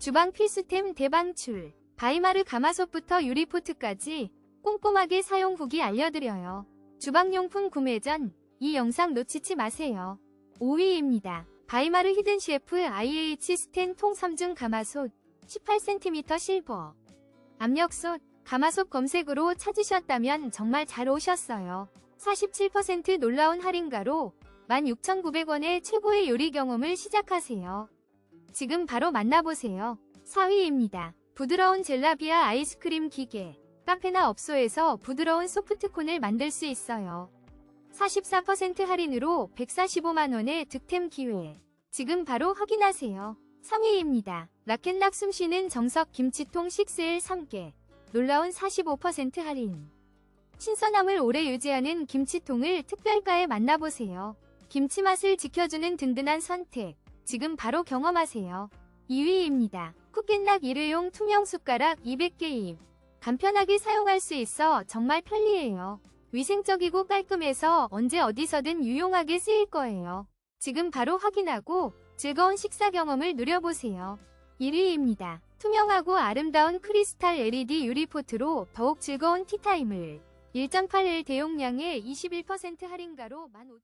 주방 필수템 대방출. 바이마르 가마솥부터 유리포트까지 꼼꼼하게 사용 후기 알려드려요. 주방용품 구매 전 이 영상 놓치지 마세요. 5위입니다. 바이마르 히든 셰프 IH 스텐 통 3중 가마솥 18cm 실버 압력솥 가마솥 검색으로 찾으셨다면 정말 잘 오셨어요. 47% 놀라운 할인가로 16,900원의 최고의 요리 경험을 시작하세요. 지금 바로 만나보세요. 4위입니다. 부드러운 젤라비아 아이스크림 기계. 카페나 업소에서 부드러운 소프트콘을 만들 수 있어요. 44% 할인으로 145만원의 득템 기회. 지금 바로 확인하세요. 3위입니다. 라켓락 숨쉬는 정석 김치통 6L 3개. 놀라운 45% 할인. 신선함을 오래 유지하는 김치통을 특별가에 만나보세요. 김치 맛을 지켜주는 든든한 선택. 지금 바로 경험하세요. 2위입니다. 쿠kin락 일회용 투명 숟가락 200개입. 간편하게 사용할 수 있어 정말 편리해요. 위생적이고 깔끔해서 언제 어디서든 유용하게 쓰일 거예요. 지금 바로 확인하고 즐거운 식사 경험을 누려보세요. 1위입니다. 투명하고 아름다운 크리스탈 LED 유리포트로 더욱 즐거운 티타임을 1.8L 대용량의 21% 할인가로 15,000원